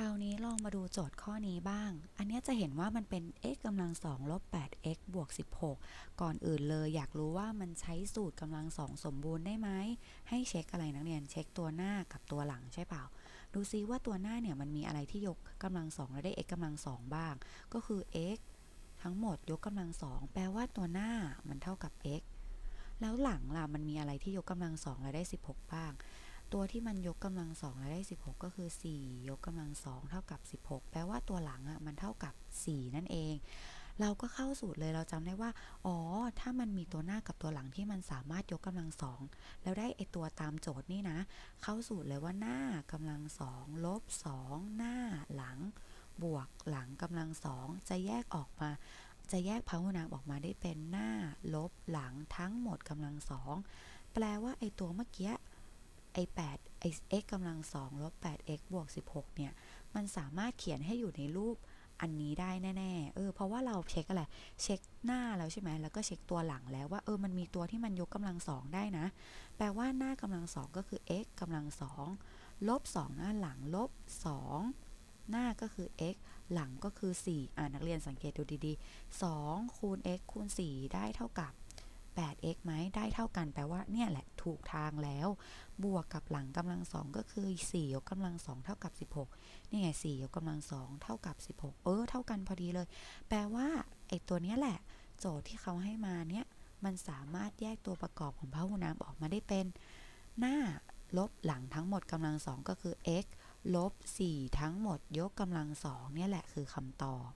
คราวนี้ลองมาดูโจทย์ข้อนี้บ้าง อันนี้จะเห็นว่ามันเป็น x กำลัง2ลบ 8x บวก 16 ก่อนอื่นเลยอยากรู้ว่ามันใช้สูตรกำลังสองสมบูรณ์ได้ไหม ให้เช็คอะไรนักเรียน เช็คตัวหน้ากับตัวหลังใช่เปล่า ดูซิว่าตัวหน้าเนี่ยมันมีอะไรที่ยกกำลังสองแล้วได้ x กำลังสองบ้าง ก็คือ x ทั้งหมดยกกำลังสองแปลว่าตัวหน้ามันเท่ากับ x แล้วหลังล่ะมันมีอะไรที่ยกกำลังสองแล้วได้ 16 บ้าง ตัวที่มันยกกำลังสองแล้วได้ 16 ก็คือ 4 ยกกำลังสองเท่ากับ 16 แปลว่าตัวหลังอะมันเท่ากับ 4 นั่นเอง เราก็เข้าสูตรเลยเราจำได้ว่า อ๋อ ถ้ามันมีตัวหน้ากับตัวหลังที่มันสามารถยกกำลังสองแล้วได้ไอตัวตามโจทย์นี่นะ เข้าสูตรเลยว่าหน้ากำลังสองลบสองหน้าหลัง บวกหลังกำลังสองจะแยกออกมาจะแยกพหุนามออกมาได้เป็นหน้า ลบหลังทั้งหมดกำลังสองแปลว่าไอตัวเมื่อกี้ ไอ8ไอ x กำลังสองลบ 8x บวก 16 เนี่ย มันสามารถเขียนให้อยู่ในรูปอันนี้ได้แน่ๆ เออ เพราะว่าเราเช็คอะไร เช็คหน้าแล้วใช่ไหม แล้วก็เช็คตัวหลังแล้วว่า เออ มันมีตัวที่มันยกกำลังสองได้นะ แปลว่าหน้ากำลังสองก็คือ x กำลังสองลบ2หน้าหลังลบ2หน้าก็คือ x หลังก็คือ 4 อ่านักเรียนสังเกตดูดีๆ 2 คูณ x คูณ 4 ได้เท่ากับ 8x ไหมได้เท่ากันแปลว่าเนี่ยแหละถูกทางแล้ว บวกกับหลังกำลังสองก็คือ4ยกกำลังสองเท่ากับ 16 นี่ไง4ยกกำลังสองเท่ากับ 16 เออ เท่ากันพอดีเลย แปลว่าไอ้ตัวเนี้ยแหละ โจทย์ที่เขาให้มาเนี่ยมันสามารถแยกตัวประกอบของพหุนามออกมาได้เป็น หน้าลบหลังทั้งหมดกำลังสองก็คือ x ลบ4ทั้งหมดยกกำลังสองเนี่ยแหละคือคำตอบ